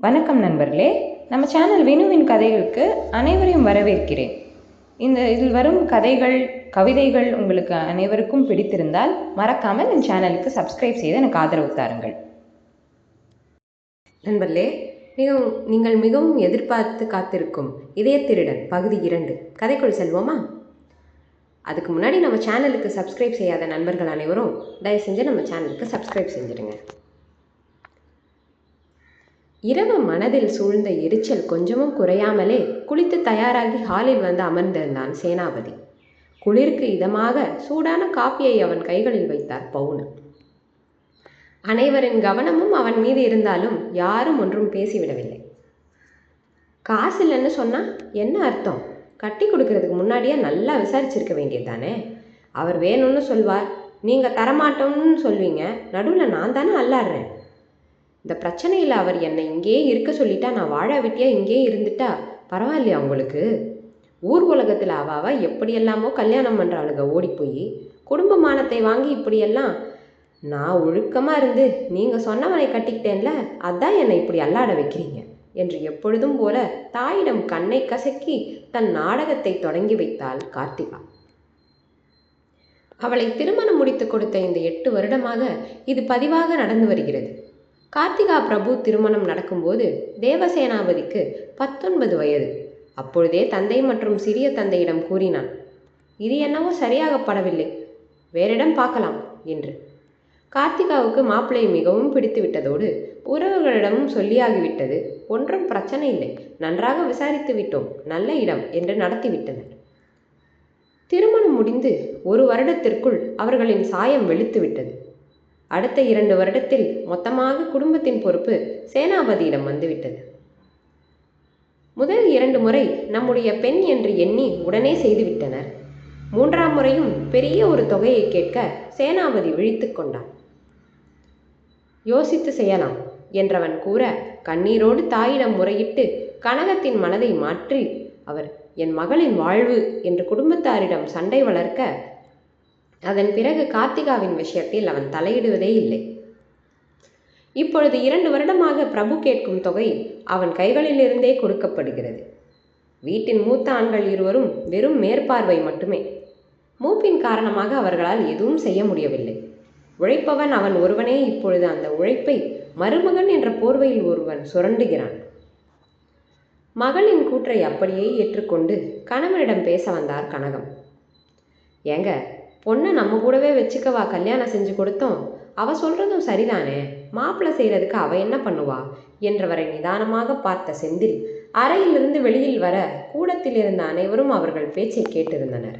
வணக்கம் நண்பர்களே. நம்ம சேனல் வினுவின் கதைகளுக்கு அனைவரையும் வரவேற்கிறேன். இந்த இதில் வரும் கதைகள் கவிதைகள் உங்களுக்கு அனைவருக்கும் பிடித்திருந்தால் மறக்காமல் என் சேனலுக்கு சப்ஸ்கிரைப் செய்து எனக்கு ஆதரவு தாருங்கள். நண்பர்களே மிகவும் நீங்கள் மிகவும் எதிர்பார்த்து காத்திருக்கும் இதய திருடன் பகுதி இரண்டு. கதைக்குள் செல்வோமா? அதுக்கு முன்னாடி நம்ம சேனலுக்கு சப்ஸ்கிரைப் செய்யாத நண்பர்கள் அனைவரும் தயவு செஞ்சு நம்ம சேனலுக்கு சப்ஸ்கிரைப் செஞ்சுடுங்க இரவு மனதில் சூழ்ந்த எரிச்சல் கொஞ்சமும் குறையாமலே குளித்து தயாராகி ஹாலில் வந்து அமர்ந்திருந்தான் சேனாபதி. குளிருக்கு இதமாக சூடான காப்பியை அவன் கைகளில் வைத்தார் பவுனு அனைவரின் கவனமும் அவன் மீது இருந்தாலும் யாரும் ஒன்றும் பேசிவிடவில்லை. காசு இல்லைன்னு சொன்னா என்ன அர்த்தம்? கட்டி கொடுக்கறதுக்கு முன்னாடியே நல்லா விசாரிச்சிருக்க வேண்டியது தானே அவர் வேணும்னு சொல்வார். நீங்கள் தரமாட்டோம்னு சொல்வீங்க. நடுவில் நான் தானே அல்லாடுறேன். இந்த பிரச்சனையில் அவர் என்னை இங்கேயே இருக்க சொல்லிட்டா நான் வாழா வெட்டியாக இங்கேயே இருந்துட்டா? பரவாயில்லையா உங்களுக்கு? ஊர் உலகத்தில் அவாவ எப்படியெல்லாமோ கல்யாணம் பண்ணுறாளுங்க ஓடி போய் குடும்ப மானத்தை வாங்கி இப்படியெல்லாம் நான் ஒழுக்கமாக இருந்து நீங்கள் சொன்னவனை கட்டிக்கிட்டேன்ல அதான் என்னை இப்படி அல்லாட வைக்கிறீங்க என்று எப்பொழுதும் போல தாயிடம் கண்ணை கசக்கி தன் நாடகத்தை தொடங்கி வைத்தாள் கார்த்திகா. அவளை திருமணம் முடித்து கொடுத்த இந்த எட்டு வருடமாக இது பதிவாக நடந்து வருகிறது. கார்த்திகா பிரபு திருமணம் நடக்கும்போது தேவசேனாபதிக்கு பத்தொன்பது வயது. அப்பொழுதே தந்தை மற்றும் சிறிய தந்தையிடம் கூறினான் இது என்னவோ சரியாகப்படவில்லை வேறிடம் பார்க்கலாம் என்று. கார்த்திகாவுக்கு மாப்பிள்ளை மிகவும் பிடித்து விட்டதோடு உறவுகளிடமும் சொல்லியாகிவிட்டது ஒன்றும் பிரச்சனை இல்லை. நன்றாக விசாரித்து விட்டோம். நல்ல இடம் என்று நடத்திவிட்டனர். திருமணம் முடிந்து ஒரு வருடத்திற்குள் அவர்களின் சாயம் வெளுத்து விட்டது அடுத்த இரண்டு வருடத்தில் மொத்தமாக குடும்பத்தின் பொறுப்பு சேனாபதியிடம் வந்துவிட்டது. முதல் இரண்டு முறை நம்முடைய பெண் என்று எண்ணி உடனே செய்துவிட்டனர். மூன்றாம் முறையும் பெரிய ஒரு தொகையை கேட்க சேனாபதி விழித்து கொண்டான். யோசித்து செய்யலாம் என்றவன் கூற கண்ணீரோடு தாயிடம் முறையிட்டு கனகத்தின் மனதை மாற்றி அவர் என் மகளின் வாழ்வு என்று குடும்பத்தாரிடம் சண்டை வளர்க்க அதன் பிறகு கார்த்திகாவின் விஷயத்தில் அவன் தலையிடுவதே இல்லை. இப்பொழுது இரண்டு வருடமாக பிரபு கேட்கும் தொகை அவன் கைகளிலிருந்தே கொடுக்கப்படுகிறது. வீட்டின் மூத்த ஆண்கள் இருவரும் வெறும் மேற்பார்வை மட்டுமே. மூப்பின் காரணமாக அவர்களால் எதுவும் செய்ய முடியவில்லை. உழைப்பவன் அவன் ஒருவனே இப்பொழுது அந்த உழைப்பை மருமகன் என்ற போர்வையில் ஒருவன் சுரண்டுகிறான். மகளின் கூற்றை அப்படியே ஏற்றுக்கொண்டு கணவனிடம் பேச வந்தார் கனகம். ஏங்க பொண்ணை நம்ம கூடவே வச்சுக்கவா? கல்யாணம் செஞ்சு கொடுத்தோம். அவ சொல்றதும் சரிதானே? மாப்பிள்ளை செய்யறதுக்கு அவ என்ன பண்ணுவா? என்றவரை நிதானமாக பார்த்த செந்தில் அறையிலிருந்து வெளியில் வர கூடத்தில் இருந்த அனைவரும் அவர்கள் பேச்சை கேட்டிருந்தனர்.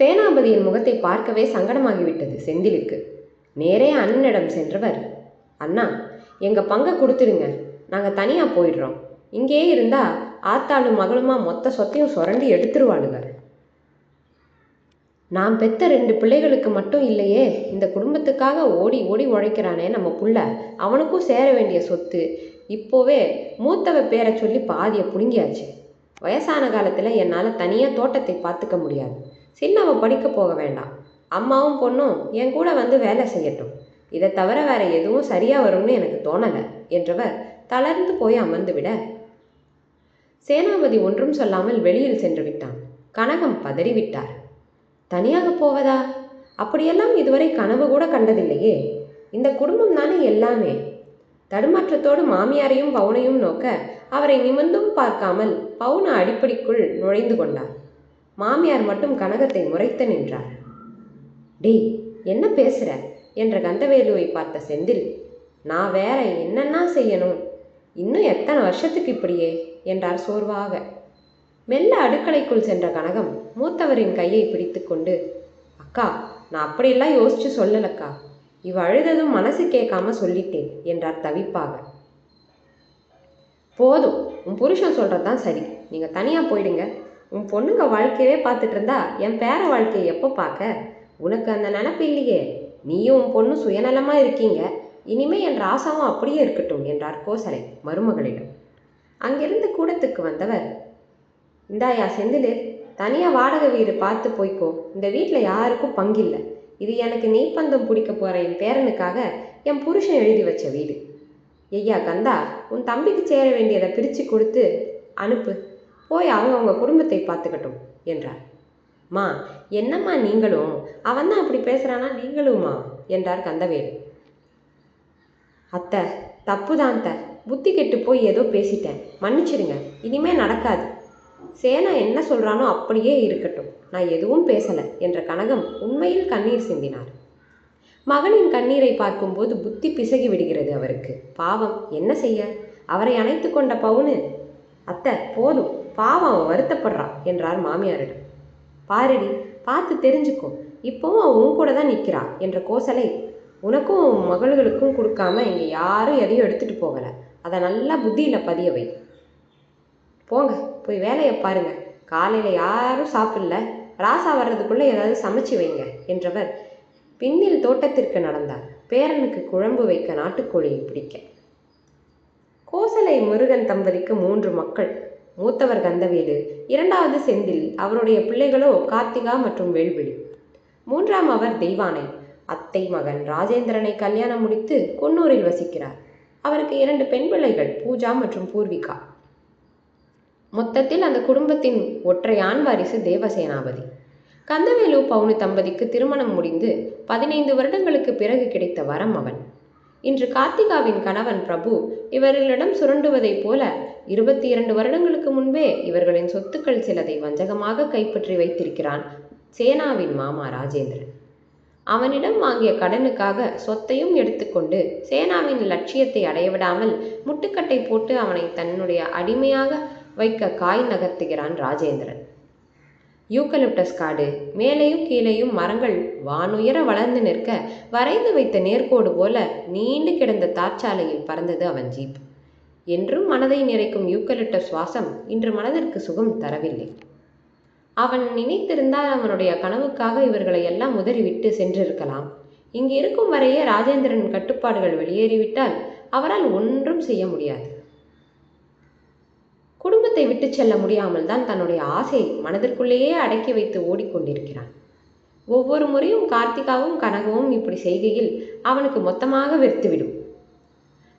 சேனாபதியின் முகத்தை பார்க்கவே சங்கடமாகிவிட்டது செந்திலுக்கு. நேரே அண்ணனிடம் சென்றவர் அண்ணா எங்க பங்கை கொடுத்துருங்க நாங்க தனியா போயிடுறோம். இங்கேயே இருந்தா ஆத்தாளும் மகளுமா மொத்த சொத்தையும் சுரண்டி எடுத்துருவாளுங்க. நான் பெத்த ரெண்டு பிள்ளைகளுக்கு மட்டும் இல்லையே இந்த குடும்பத்துக்காக ஓடி ஓடி உழைக்கிறானே நம்ம புள்ள. அவனுக்கும் சேர வேண்டிய சொத்து. இப்போவே மூத்தவ பேரை சொல்லி பாதியை புடுங்கியாச்சு. வயசான காலத்தில் என்னால் தனியாக தோட்டத்தை பார்த்துக்க முடியாது. சின்னவ படிக்க போக வேண்டாம். அம்மாவும் பொண்ணும் என் கூட வந்து வேலை செய்யட்டும். இதை தவிர வேற எதுவும் சரியாக வரும்னு எனக்கு தோணலை என்றவர் தளர்ந்து போய் அமர்ந்து விட. சேனாபதி ஒன்றும் சொல்லாமல் வெளியில் சென்று விட்டான். கனகம் பதறிவிட்டார் தனியாக போவதா? அப்படியெல்லாம் இதுவரை கனவு கூட கண்டதில்லையே. இந்த குடும்பம் தானே எல்லாமே? தடுமாற்றத்தோடு மாமியாரையும் பவுனையும் நோக்க அவரை நிமிர்ந்தும் பார்க்காமல் பவுன அடிப்படிக்குள் நுழைந்து கொண்டார். மாமியார் மட்டும் கனகத்தை முறைத்து நின்றார். டேய் என்ன பேசுற? என்ற கந்தவேலுவை பார்த்த செந்தில் நான் வேற என்னென்ன செய்யணும்? இன்னும் எத்தனை வருஷத்துக்கு இப்படியே? என்றார் சோர்வாக. மெல்ல அடுக்கலைக்குள் சென்ற கனகம் மூத்தவரின் கையை பிடித்துக்கொண்டு அக்கா நான் அப்படியெல்லாம் யோசிச்சு சொல்லலக்கா. இவ அழுததும் மனசு கேட்காம சொல்லிட்டேன் என்றார் தவிப்பாக. போதும் உன் புருஷன் சொல்றதுதான் சரி. நீங்கள் தனியாக போயிடுங்க. உன் பொண்ணுங்க வாழ்க்கையவே பார்த்துட்டு இருந்தா என் பேர வாழ்க்கையை எப்போ பார்க்க? உனக்கு அந்த நினப்பு இல்லையே. நீயும் உன் பொண்ணு சுயநலமாக இருக்கீங்க. இனிமே என் ராசாவும் அப்படியே இருக்கட்டும் என்றார் கோசலை மருமகளிடம். அங்கிருந்து கூடத்துக்கு வந்தவர் இந்தாயா செந்தில் தனியாக வாடகை வீடு பார்த்து போய்க்கோ. இந்த வீட்டில் யாருக்கும் பங்கில்லை. இது எனக்கு நெய்ப்பந்தம் பிடிக்க போகிற என் பேரனுக்காக என் புருஷன் எழுதி வச்ச வீடு. ஐயா கந்தா உன் தம்பிக்கு சேர வேண்டியதை பிரித்து கொடுத்து அனுப்பு. போய் அவங்கவுங்க குடும்பத்தை பார்த்துக்கட்டும் என்றார். மா என்னம்மா நீங்களும்? அவன் தான் அப்படி பேசுகிறானா நீங்களும்மா என்றார் கந்தவேல். அத்தை தப்புதான் அத்தை. புத்தி கெட்டு போய் ஏதோ பேசிட்டேன். மன்னிச்சிடுங்க. இனிமே நடக்காது. சேனா என்ன சொல்றானோ அப்படியே இருக்கட்டும். நான் எதுவும் பேசல என்ற கனகம் உண்மையில் கண்ணீர் சிந்தினார். மகனின் கண்ணீரை பார்க்கும்போது புத்தி பிசகி விடுகிறது அவருக்கு. பாவம் என்ன செய்ய? அவரை அணைத்து கொண்ட பவுனு. அத்தை போதும் பாவம் அவன் வருத்தப்படுறான் என்றார் மாமியாரிடம். பாரடி பார்த்து தெரிஞ்சுக்கோ. இப்போவும் அவன் உன் கூட தான் நிற்கிறா என்ற கோசலை உனக்கும் உன் மகள்களுக்கும் கொடுக்காம இங்கே யாரும் எதையும் எடுத்துகிட்டு போகலை. அதை நல்லா புத்தியில் பதிய வை. போங்க. போய் வேலையை பாருங்க. காலையில் யாரும் சாப்பிடல. ராசா வர்றதுக்குள்ளே ஏதாவது சமைச்சு வைங்க என்றவர் பின்னில் தோட்டத்திற்கு நடந்தார். பேரனுக்கு குழம்பு வைக்க நாட்டுக்கோழியை பிடிக்க. கோசலை முருகன் தம்பதிக்கு மூன்று மக்கள். மூத்தவர் கந்தவேலு இரண்டாவது செந்தில் அவருடைய பிள்ளைகளோ கார்த்திகா மற்றும் வேல்விழி. மூன்றாம் அவர் தெய்வானை. அத்தை மகன் ராஜேந்திரனை கல்யாணம் முடித்து குன்னூரில் வசிக்கிறார். அவருக்கு இரண்டு பெண் பிள்ளைகள் பூஜா மற்றும் பூர்விகா. மொத்தத்தில் அந்த குடும்பத்தின் ஒற்றை வாரிசு தேவசேனாபதி. கந்தவேலு பவுனி தம்பதிக்கு திருமணம் முடிந்து பதினைந்து வருடங்களுக்கு பிறகு கிடைத்த வரம் அவன். இன்று கார்த்திகாவின் கணவன் பிரபு இவர்களிடம் சுரண்டுவதைப் போல இருபத்தி இரண்டு வருடங்களுக்கு முன்பே இவர்களின் சொத்துக்கள் சிலதை வஞ்சகமாக கைப்பற்றி வைத்திருக்கிறான் சேனாவின் மாமா ராஜேந்திரன். அவனிடம் வாங்கிய கடனுக்காக சொத்தையும் எடுத்துக்கொண்டு சேனாவின் லட்சியத்தை அடையவிடாமல் முட்டுக்கட்டை போட்டு அவனை தன்னுடைய அடிமையாக வைக்க காய் நகர்த்துகிறான் ராஜேந்திரன். யூக்கலிப்டஸ் காடு மேலேயும் கீழேயும் மரங்கள் வானுயர வளர்ந்து நிற்க வரைந்து வைத்த நேர்கோடு போல நீண்டு கிடந்த தார்ச்சாலையில் பறந்தது அவன் ஜீப். என்றும் மனதை நிறைக்கும் யூக்கலிப்டஸ் சுவாசம் இன்று மனதிற்கு சுகம் தரவில்லை. அவன் நினைத்திருந்தால் அவனுடைய கனவுக்காக இவர்களை எல்லாம் உதறிவிட்டு சென்றிருக்கலாம். இங்கு இருக்கும் வரையே ராஜேந்திரன் கட்டுப்பாடுகள் வெளியேறிவிட்டால் அவரால் ஒன்றும் செய்ய முடியாது. குடும்பத்தை விட்டு செல்ல முடியாமல் தான் தன்னுடைய ஆசையை மனதிற்குள்ளேயே அடக்கி வைத்து ஓடிக்கொண்டிருக்கிறான். ஒவ்வொரு முறையும் கார்த்திகாவும் கனகவும் இப்படி செய்கையில் அவனுக்கு மொத்தமாக வெறுத்துவிடும்.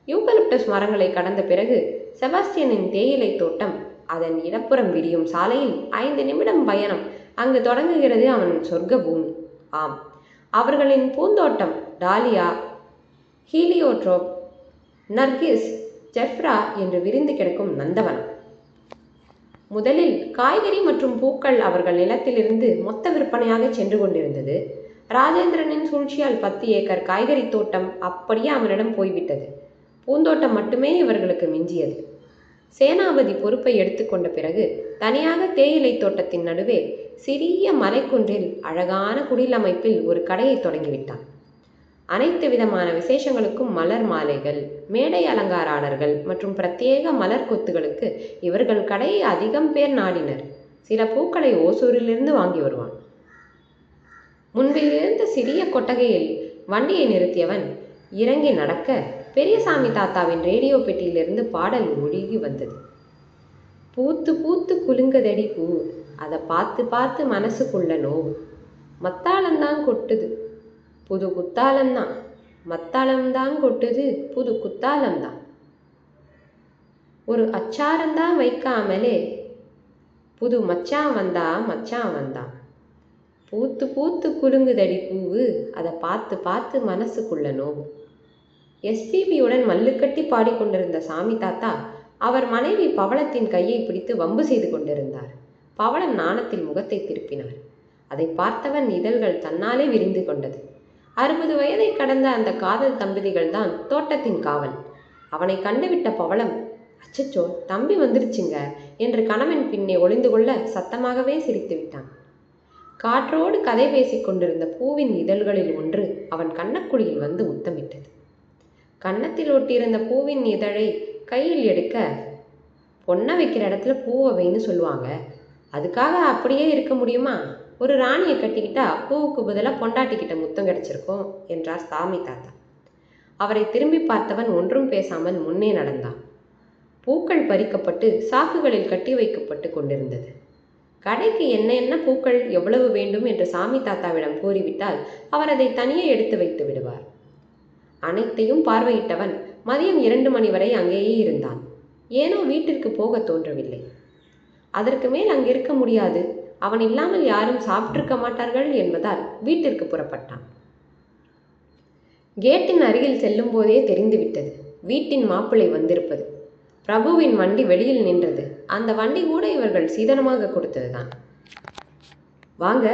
யூகலிப்டஸ் மரங்களை கடந்த பிறகு செபாஸ்டியனின் தேயிலை தோட்டம் அதன் இடப்புறம் விரியும் சாலையில் ஐந்து நிமிடம் பயணம் அங்கு தொடங்குகிறது அவன் சொர்க்க பூமி ஆம் அவர்களின் பூந்தோட்டம் டாலியா ஹீலியோட்ரோப் நர்கிஸ் ஜெஃப்ரா என்று விரிந்து கிடக்கும் நந்தவனம். முதலில் காய்கறி மற்றும் பூக்கள் அவர்கள் நிலத்திலிருந்து மொத்த விற்பனையாக சென்று கொண்டிருந்தது. ராஜேந்திரனின் சூழ்ச்சியால் பத்து ஏக்கர் காய்கறி தோட்டம் அப்படியே அவனிடம் போய்விட்டது. பூந்தோட்டம் மட்டுமே இவர்களுக்கு மிஞ்சியது. சேனாபதி பொறுப்பை எடுத்துக்கொண்ட பிறகு தனியாக தேயிலை தோட்டத்தின் நடுவே சிறிய மலைக்குன்றில் அழகான குடிலமைப்பில் ஒரு கடையை தொடங்கிவிட்டான். அனைத்து விதமான விசேஷங்களுக்கும் மலர் மாலைகள் மேடை அலங்காராளர்கள் மற்றும் பிரத்யேக மலர் கொத்துகளுக்கு இவர்கள் கடையை அதிகம் பேர் நாடினர். சில பூக்களை ஓசூரிலிருந்து வாங்கி வருவான். முன்பில் இருந்த சிறிய கொட்டகையில் வண்டியை நிறுத்தியவன் இறங்கி நடக்க பெரியசாமி தாத்தாவின் ரேடியோ பெட்டியிலிருந்து பாடல் ஒழுகி வந்தது. பூத்து பூத்து குலுங்கதடி பூ அதை பார்த்து பார்த்து மனசுக்குள்ள நோவு. மத்தாளம்தான் கொட்டுது. புது குத்தாலம்தான். மத்தாளம்தான் கொட்டுது புது குத்தாலம்தான். ஒரு அச்சாரம்தான் வைக்காமலே புது மச்சான் வந்தா மச்சான் வந்தான். பூத்து பூத்து குலுங்குதடி பூவு அதை பார்த்து பார்த்து மனசுக்குள்ள நோவு எஸ்பிபியுடன் மல்லுக்கட்டி பாடிக்கொண்டிருந்த சாமி தாத்தா அவர் மனைவி பவளத்தின் கையை பிடித்து வம்பு செய்து கொண்டிருந்தார். பவளம் நாணத்தில் முகத்தை திருப்பினார். அதை பார்த்தவன் இதழ்கள் தன்னாலே விரிந்து கொண்டது. அறுபது வயதை கடந்த அந்த காதல் தம்பதிகள் தான் தோட்டத்தின் காவல். அவனை கண்டுவிட்ட பவளம் அச்சச்சோ தம்பி வந்துருச்சுங்க என்று கணவன் பின்னே ஒளிந்து கொள்ள சத்தமாகவே சிரித்து விட்டான். காற்றோடு கதை பேசிக் கொண்டிருந்த பூவின் இதழ்களில் ஒன்று அவன் கண்ணக்குழியில் வந்து முத்தமிட்டது கன்னத்தில் ஒட்டியிருந்த பூவின் இதழை கையில் எடுக்க பொண்ணை வைக்கிற இடத்துல பூவை வைன்னு சொல்லுவாங்க. அதுக்காக அப்படியே இருக்க முடியுமா? ஒரு ராணியை கட்டிக்கிட்டா பூவுக்கு பதிலாக பொண்டாட்டிக்கிட்ட முத்தம் கிடைச்சிருக்கும் என்றார் சாமி தாத்தா. அவரை திரும்பி பார்த்தவன் ஒன்றும் பேசாமல் முன்னே நடந்தான். பூக்கள் பறிக்கப்பட்டு சாக்குகளில் கட்டி வைக்கப்பட்டு கொண்டிருந்தது. கடைக்கு என்ன என்ன பூக்கள் எவ்வளவு வேண்டும் என்று சாமி தாத்தாவிடம் கூறிவிட்டால் அவர் அதை தனியே எடுத்து வைத்து விடுவார். அனைத்தையும் பார்வையிட்டவன் மதியம் இரண்டு மணி வரை அங்கேயே இருந்தான். ஏனோ வீட்டிற்கு போக தோன்றவில்லை. அதற்கு மேல் அங்கிருக்க முடியாது. அவன் இல்லாமல் யாரும் சாப்பிட்டிருக்க மாட்டார்கள் என்பதால் வீட்டிற்கு புறப்பட்டான். கேட்டின் அருகில் செல்லும் போதே தெரிந்துவிட்டது. வீட்டின் மாப்பிள்ளை வந்திருப்பது. பிரபுவின் வண்டி வெளியில் நின்றது. அந்த வண்டி கூட இவர்கள் சீதனமாக கொடுத்ததுதான். வாங்க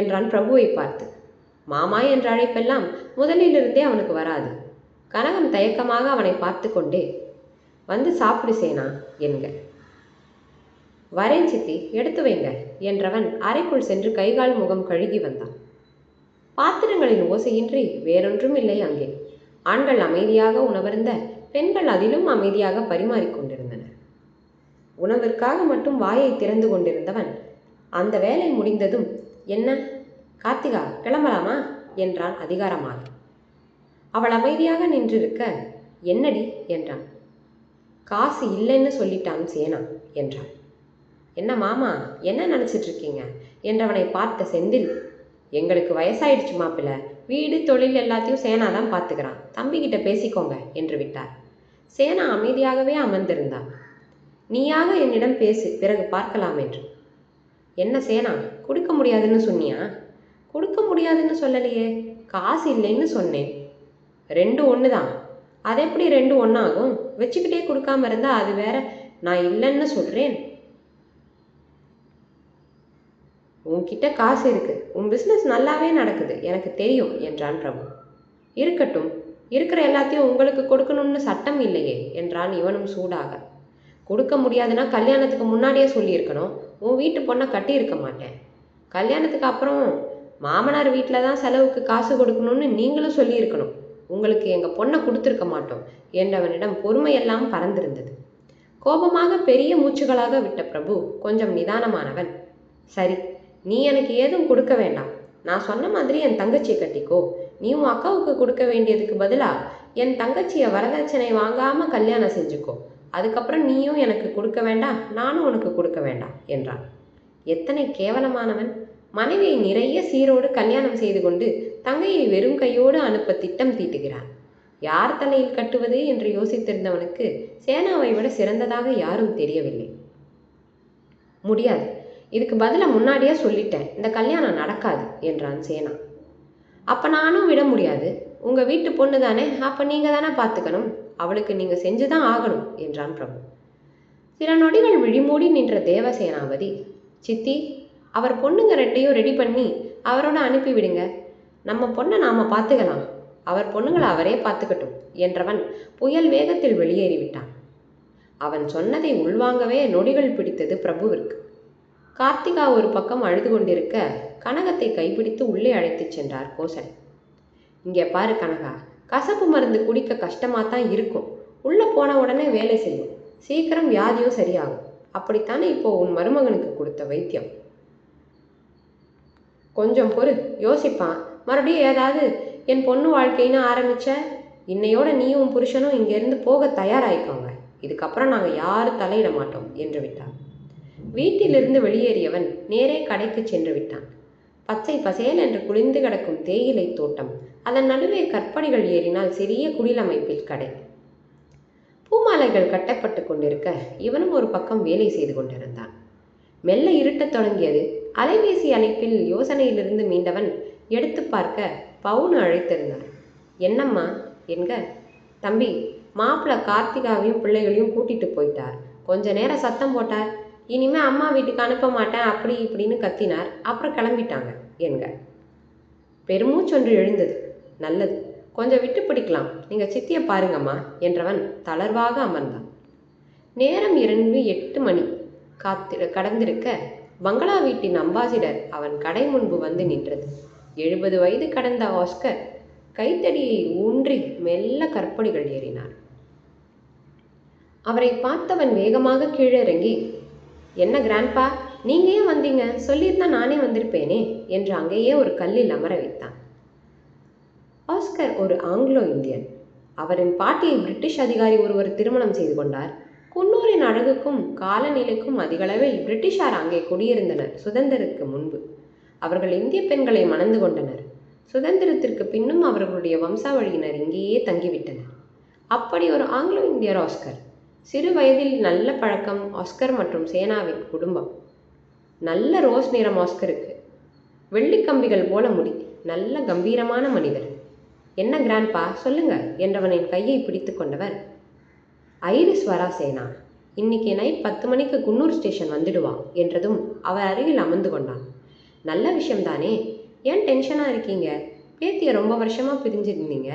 என்றான் பிரபுவை பார்த்து. மாமா என்ற அழைப்பெல்லாம் முதலிலிருந்தே அவனுக்கு வராது. கனகம் தயக்கமாக அவனை பார்த்து கொண்டே வந்து சாப்பிடு சேனா என்க. வரேன் சித்தி எடுத்து வைங்க என்றவன் அறைக்குள் சென்று கைகால் முகம் கழுகி வந்தான். பாத்திரங்களின் ஓசையின்றி வேறொன்றும் இல்லை அங்கே. ஆண்கள் அமைதியாக உணவருந்த பெண்கள் அதிலும் அமைதியாக பரிமாறிக்கொண்டிருந்தனர் உணவிற்காக மட்டும் வாயை திறந்து கொண்டிருந்தவன் அந்த வேலை முடிந்ததும் என்ன கார்த்திகா கிளம்பலாமா? என்றான் அதிகாரமாக அவள் அமைதியாக நின்றிருக்க என்னடி? என்றான். காசு இல்லைன்னு சொல்லிட்டான் சேனா என்றான். என்ன மாமா என்ன நினச்சிட்டு இருக்கீங்க என்றவனை பார்த்த செந்தில் எங்களுக்கு வயசாயிடுச்சு மாப்பிள்ள. வீடு தொழில் எல்லாத்தையும் சேனா தான் பார்த்துக்கிறான். தம்பிக்கிட்ட பேசிக்கோங்க என்று விட்டார். சேனா அமைதியாகவே அமர்ந்திருந்தான் நீயாக என்னிடம் பேசு பிறகு பார்க்கலாம் என்று. என்ன சேனா கொடுக்க முடியாதுன்னு சொன்னியா? கொடுக்க முடியாதுன்னு சொல்லலையே. காசு இல்லைன்னு சொன்னேன். ரெண்டு ஒன்று தான் அது எப்படி ரெண்டு ஒன்றாகும் வச்சுக்கிட்டே கொடுக்காம இருந்தால் அது வேற நான் இல்லைன்னு சொல்கிறேன் உன்கிட்ட காசு இருக்கு. உன் பிஸ்னஸ் நல்லாவே நடக்குது. எனக்கு தெரியும் என்றான் பிரபு. இருக்கட்டும். இருக்கிற எல்லாத்தையும் உங்களுக்கு கொடுக்கணும்னு சட்டம் இல்லையே என்றான் இவனும் சூடாக. கொடுக்க முடியாதுன்னா கல்யாணத்துக்கு முன்னாடியே சொல்லியிருக்கணும். உன் வீட்டு பொண்ணை கட்டியிருக்க மாட்டேன். கல்யாணத்துக்கு அப்புறம் மாமனார் வீட்டில் தான் செலவுக்கு காசு கொடுக்கணும்னு நீங்களும் சொல்லியிருக்கணும். உங்களுக்கு எங்கள் பொண்ணை கொடுத்துருக்க மாட்டோம் என்றவனிடம் பொறுமையெல்லாம் பறந்திருந்தது. கோபமாக பெரிய மூச்சுகளாக விட்ட பிரபு கொஞ்சம் நிதானமானவன். சரி நீ எனக்கு ஏதும் கொடுக்க வேண்டாம். நான் சொன்ன மாதிரி என் தங்கச்சியை கட்டிக்கோ. நீ உன் அக்காவுக்கு கொடுக்க வேண்டியதுக்கு பதிலாக என் தங்கச்சியை வரதட்சணை வாங்காமல் கல்யாணம் செஞ்சுக்கோ. அதுக்கப்புறம் நீயும் எனக்கு கொடுக்க வேண்டாம் நானும் உனக்கு கொடுக்க வேண்டாம் என்றான் எத்தனை கேவலமானவன். மனைவியை நிறைய சீரோடு கல்யாணம் செய்து கொண்டு தங்கையை வெறும் கையோடு அனுப்ப திட்டம் தீட்டுகிறான். யார் தலையில் கட்டுவது என்று யோசித்திருந்தவனுக்கு சேனாவை விட சிறந்ததாக யாரும் தெரியவில்லை. முடியாது. இதுக்கு பதிலாக முன்னாடியே சொல்லிட்டேன் இந்த கல்யாணம் நடக்காது என்றான் சேனா. அப்போ நானும் விட முடியாது உங்கள் வீட்டு பொண்ணு தானே அப்போ நீங்கள் தானே பார்த்துக்கணும் அவளுக்கு நீங்கள் செஞ்சு தான் ஆகணும் என்றான் பிரபு. சில நொடிகள் விழிமூடி நின்ற தேவசேனாபதி சித்தி அவர் பொண்ணுங்க ரெண்டையும் ரெடி பண்ணி அவரோட அனுப்பி விடுங்க நம்ம பொண்ணை நாம் பார்த்துக்கலாம் அவர் பொண்ணுங்களை அவரே பார்த்துக்கட்டும் என்றவன் புயல் வேகத்தில் வெளியேறிவிட்டான். அவன் சொன்னதை உள்வாங்கவே நொடிகள் பிடித்தது பிரபுவிற்கு. கார்த்திகா ஒரு பக்கம் அழுது கொண்டிருக்க கனகத்தை கைப்பிடித்து உள்ளே அழைத்துச் சென்றார் கோசன். இங்கே பாரு கனகா கசப்பு மருந்து குடிக்க கஷ்டமாக தான் இருக்கும். உள்ளே போன உடனே வேலை செய்யும். சீக்கிரம் வியாதியும் சரியாகும். அப்படித்தானே இப்போ உன் மருமகனுக்கு கொடுத்த வைத்தியம்? கொஞ்சம் பொறு யோசிப்பான். மறுபடியும் ஏதாவது என் பொண்ணு வாழ்க்கைன்னு ஆரம்பிச்ச இன்னையோட நீயும் புருஷனும் இங்கேருந்து போக தயாராயிக்கோங்க. இதுக்கப்புறம் நாங்கள் யாரும் தலையிட மாட்டோம் என்று விட்டார் வீட்டிலிருந்து வெளியேறியவன் நேரே கடைக்கு சென்று விட்டான் பச்சை பசேல் என்று குளிர்ந்து கிடக்கும் தேயிலை தோட்டம் அதன் நடுவே கற்படிகள் ஏறினால் சிறிய குடிலமைப்பில் கடை. பூமாலைகள் கட்டப்பட்டு கொண்டிருக்க இவனும் ஒரு பக்கம் வேலை செய்து கொண்டிருந்தான். மெல்ல இருட்டத் தொடங்கியது. அலைபேசி அழைப்பில் யோசனையிலிருந்து மீண்டவன் எடுத்து பார்க்க பவுனு அழைத்திருந்தார். என்னம்மா? என்க தம்பி மாப்பிள்ளை கார்த்திகாவையும் பிள்ளைகளையும் கூட்டிட்டு போயிட்டார். கொஞ்ச நேரம் சத்தம் போட்டார். இனிமேல் அம்மா வீட்டுக்கு அனுப்ப மாட்டேன் அப்படி இப்படின்னு கத்தினார். அப்புறம் கிளம்பிட்டாங்க என்க பெருமூச்சொன்று எழுந்தது. நல்லது. கொஞ்சம் விட்டு பிடிக்கலாம். நீங்கள் சித்தியை பாருங்கம்மா என்றவன் தளர்வாக அமர்ந்தான். நேரம் இரண்டு எட்டு மணி. காத்து கடந்திருக்க பங்களா வீட்டின் அம்பாசிடர் அவன் கடை முன்பு வந்து நின்றது. எழுபது வயது கடந்த ஆஸ்கர் கைத்தடியை ஊன்றி மெல்ல கற்படிகள் ஏறினார். அவரை பார்த்தவன் வேகமாக கீழிறங்கி என்ன கிராண்ட்பா நீங்கள் ஏன் வந்தீங்க? சொல்லியிருந்தா நானே வந்திருப்பேனே என்று அங்கேயே ஒரு கல்லில் அமர வைத்தான். ஆஸ்கர் ஒரு ஆங்கிலோ இந்தியன். அவரின் பாட்டியை பிரிட்டிஷ் அதிகாரி ஒருவர் திருமணம் செய்து கொண்டார். குன்னூரின் அழகுக்கும் காலநிலைக்கும் அதிகளவில் பிரிட்டிஷார் அங்கே குடியிருந்தனர் சுதந்திரத்துக்கு முன்பு. அவர்கள் இந்திய பெண்களை மணந்து கொண்டனர். சுதந்திரத்திற்கு பின்னும் அவர்களுடைய வம்சாவழியினர் இங்கேயே தங்கிவிட்டனர். அப்படி ஒரு ஆங்கிலோ இந்தியர் ஆஸ்கர். சிறு வயதில் நல்ல பழக்கம் ஆஸ்கர் மற்றும் சேனாவின் குடும்பம். நல்ல ரோஸ் நிறம் ஆஸ்கருக்கு வெள்ளிக்கம்பிகள் போல முடி நல்ல கம்பீரமான மனிதர். என்ன கிராண்ட்பா சொல்லுங்க என்றவனின் கையை பிடித்து கொண்டவர். ஐரிஸ் வரா சேனா இன்னைக்கு நைட் பத்து மணிக்கு குன்னூர் ஸ்டேஷன் வந்துடுவா என்றதும் அவர் அருகில் அமர்ந்து கொண்டான். நல்ல விஷயம்தானே ஏன் டென்ஷனாக இருக்கீங்க? பேத்தியை ரொம்ப வருஷமாக பிரிஞ்சிருந்தீங்க.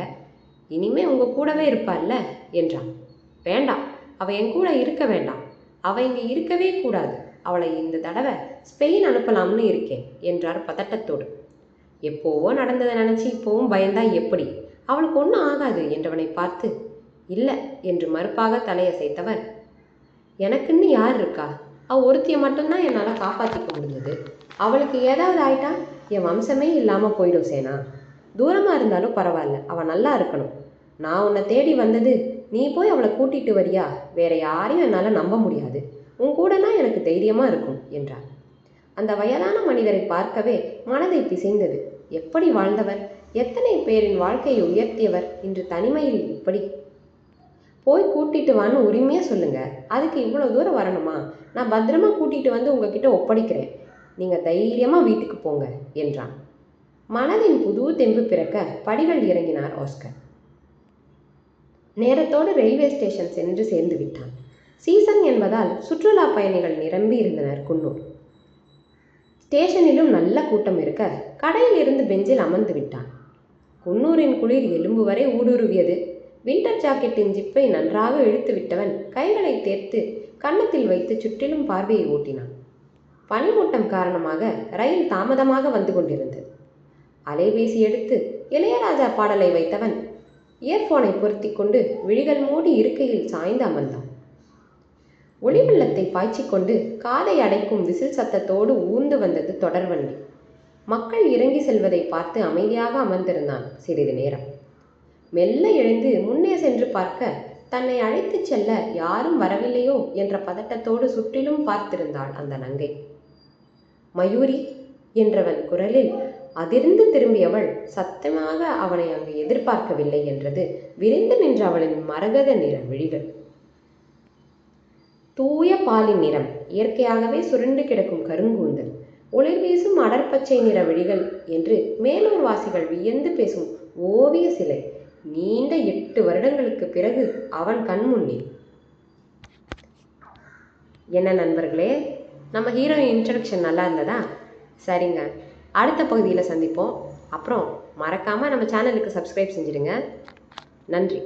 இனிமே உங்கள் கூடவே இருப்பார்ல என்றான். வேண்டாம் அவள் என் கூட இருக்க வேண்டாம். அவள் இங்கே இருக்கவே கூடாது. அவளை இந்த தடவை ஸ்பெயின் அனுப்பலாம்னு இருக்கேன் என்றார் பதட்டத்தோடு. எப்போவோ நடந்ததை நினச்சி இப்போவும் பயந்தா எப்படி? அவளுக்கு ஒன்றும் ஆகாது என்றவனை பார்த்து இல்லை என்று மறுப்பாக தலையசைத்தவர். எனக்குன்னு யார் இருக்கா? அவள் ஒருத்தியை மட்டும்தான் என்னால் காப்பாற்றிக்க முடிஞ்சது. அவளுக்கு ஏதாவது ஆயிட்டா என் வம்சமே இல்லாமல் போயிடும் சேனா. தூரமாக இருந்தாலும் பரவாயில்ல. அவள் நல்லா இருக்கணும். நான் உன்னை தேடி வந்தது நீ போய் அவளை கூட்டிட்டு வரியா? வேற யாரையும் என்னால் நம்ப முடியாது. உன் கூடனா எனக்கு தைரியமாக இருக்கும் என்றார் அந்த வயதான மனிதரை பார்க்கவே மனதை பிசைந்தது. எப்படி வாழ்ந்தவர்? எத்தனை பேரின் வாழ்க்கையை உயர்த்தியவர்? இன்று தனிமையில் இப்படி போய் கூட்டிட்டு வான்னு உரிமையாக சொல்லுங்க. அதுக்கு இவ்வளோ தூரம் வரணுமா? நான் பத்திரமா கூட்டிட்டு வந்து உங்ககிட்ட ஒப்படைக்கிறேன். நீங்கள் தைரியமாக வீட்டுக்கு போங்க என்றான். மனதின் புது தெம்பு பிறக்க படிகள் இறங்கினார் ஆஸ்கர். நேரத்தோடு ரயில்வே ஸ்டேஷன் சென்று சேர்ந்து விட்டான். சீசன் என்பதால் சுற்றுலா பயணிகள் நிரம்பி இருந்தனர் குன்னூர். ஸ்டேஷனிலும் நல்ல கூட்டம் இருக்க கடையில் இருந்து பெஞ்சில் அமர்ந்து விட்டான். குன்னூரின் குளிர் எலும்பு வரை ஊடுருவியது. வின்டர் ஜாக்கெட்டின் ஜிப்பை நன்றாக இழுத்து விட்டவன் கைகளை தேர்த்து கன்னத்தில் வைத்து சுற்றிலும் பார்வையை ஓட்டினான். பனிமூட்டம் காரணமாக ரயில் தாமதமாக வந்து கொண்டிருந்தது. அலைபேசி எடுத்து இளையராஜா பாடலை வைத்தவன் இயர்ஃபோனை பொருத்தி கொண்டு விழிகள் மூடி இருக்கையில் சாய்ந்து அமர்ந்தான் ஒளி வெள்ளத்தை பாய்ச்சிக்கொண்டு காதை அடைக்கும் விசில் சத்தத்தோடு ஊர்ந்து வந்தது தொடர்வண்டி மக்கள் இறங்கி செல்வதை பார்த்து அமைதியாக அமர்ந்திருந்தான் சிறிது நேரம். மெல்ல எழுந்து முன்னே சென்று பார்க்க தன்னை அழைத்துச் செல்ல யாரும் வரவில்லையோ என்ற பதட்டத்தோடு சுற்றிலும் பார்த்திருந்தாள் அந்த நங்கை. மயூரி என்றவன் குரலில் அதிர்ந்து திரும்பியவள் சத்தமாக அவனை அங்கு எதிர்பார்க்கவில்லை என்றது விரிந்து நின்ற அவளின் மரகத நிற விழிகள். தூய பாலின் நிறம் இயற்கையாகவே சுருண்டு கிடக்கும் கருங்கூந்தல் ஒளிர் வீசும் அடர்பச்சை நிற விழிகள் என்று மேலூர் வாசிகள் வியந்து பேசும் ஓவிய சிலை நீண்ட எட்டு வருடங்களுக்கு பிறகு அவன் கண்முன்னே என்ன நண்பர்களே நம்ம ஹீரோயின் இன்ட்ரடக்ஷன் நல்லா இருந்ததா? சரிங்க. அடுத்த பகுதியில் சந்திப்போம். அப்புறம் மறக்காமல் நம்ம சேனலுக்கு சப்ஸ்கிரைப் செஞ்சிடுங்க நன்றி.